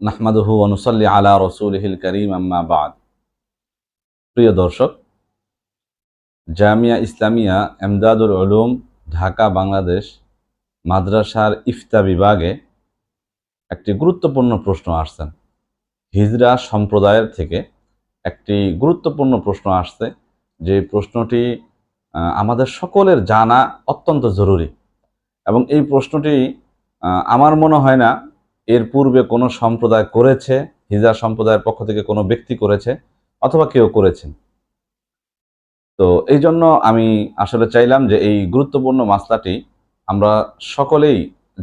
নাহমাদুহু অনুসল্লি আলা রসুলহিল করিম, আম্মা বাদ। প্রিয় দর্শক, জামিয়া ইসলামিয়া এমদাদুল উলুম, ঢাকা, বাংলাদেশ, মাদ্রাসার ইফতা বিভাগে একটি গুরুত্বপূর্ণ প্রশ্ন আসছেন হিজরা সম্প্রদায়ের থেকে একটি গুরুত্বপূর্ণ প্রশ্ন আসছে যে প্রশ্নটি আমাদের সকলের জানা অত্যন্ত জরুরি। এবং এই প্রশ্নটি আমার মনে হয় না এর পূর্বে কোনো সম্প্রদায় করেছে, হিজা সম্প্রদায়ের পক্ষ থেকে কোনো ব্যক্তি করেছে, অথবা কেউ করেছেন। তো এই জন্য আমি আসলে চাইলাম যে এই গুরুত্বপূর্ণ মাসলাটি আমরা সকলেই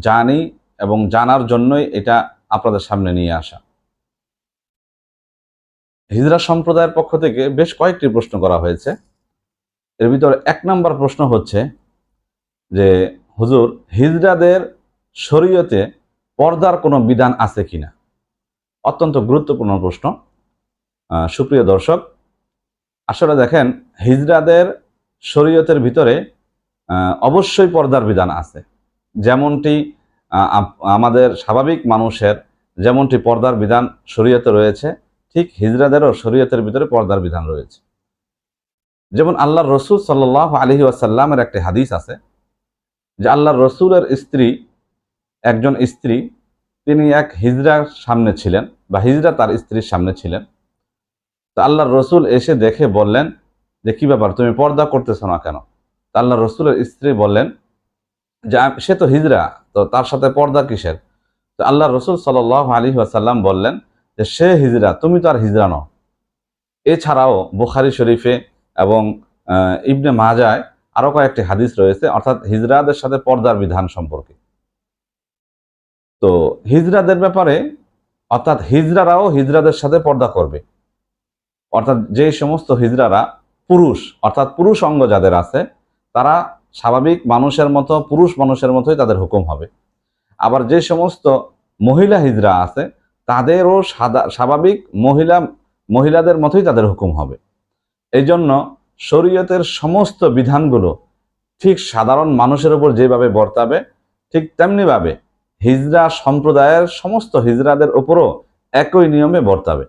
জানি এবং জানার জন্যই এটা আপনাদের সামনে নিয়ে আসা। হিজরা সম্প্রদায়ের পক্ষ থেকে বেশ কয়েকটি প্রশ্ন করা হয়েছে। এর ভিতরে এক নম্বর প্রশ্ন হচ্ছে যে, হুজুর, হিজরাদের শরীয়তে পর্দার কোনো বিধান আছে কিনা? অত্যন্ত গুরুত্বপূর্ণ প্রশ্ন। সুপ্রিয় দর্শক, আসলে দেখেন, হিজরাদের শরীয়তের ভিতরে অবশ্যই পর্দার বিধান আছে। যেমনটি আমাদের স্বাভাবিক মানুষের যেমনটি পর্দার বিধান শরীয়তে রয়েছে, ঠিক হিজরাদেরও শরীয়তের ভিতরে পর্দার বিধান রয়েছে। যেমন আল্লাহর রসুল সাল্লাহ আলহি আসাল্লামের একটি হাদিস আছে যে আল্লাহর রসুলের স্ত্রী একজন স্ত্রী, তিনি এক হিজরার সামনে ছিলেন বা হিজরা তার স্ত্রীর সামনে ছিলেন। তো আল্লাহর রসুল এসে দেখে বললেন যে, কি ব্যাপার? তুমি পর্দা করতেছো না কেন? তা আল্লাহ রসুলের স্ত্রী বললেন যে সে তো হিজরা তো তার সাথে পর্দা কিসের? তো আল্লাহ রসুল সাল আলী আসাল্লাম বললেন যে, সে হিজরা তুমি তো আর হিজরা নও। এছাড়াও বুখারি শরীফে এবং ইবনে মাজায় আরও কয়েকটি হাদিস রয়েছে, অর্থাৎ হিজরাদের সাথে পর্দার বিধান সম্পর্কে। তো হিজরাদের ব্যাপারে, অর্থাৎ হিজরারাও হিজরাদের সাথে পর্দা করবে। অর্থাৎ যে সমস্ত হিজরারা পুরুষ, অর্থাৎ পুরুষ অঙ্গ যাদের আছে, তারা স্বাভাবিক মানুষের মতো, পুরুষ মানুষের মতোই তাদের হুকুম হবে। আবার যে সমস্ত মহিলা হিজরা আছে, তাদেরও সাদা, স্বাভাবিক মহিলা, মহিলাদের মতোই তাদের হুকুম হবে। এই জন্য শরীয়তের সমস্ত বিধানগুলো ঠিক সাধারণ মানুষের উপর যেভাবে বর্তাবে, ঠিক তেমনিভাবে হিজরা সম্প্রদায়ের সমস্ত হিজরাদের ওপরও একই নিয়মে বর্তাবে।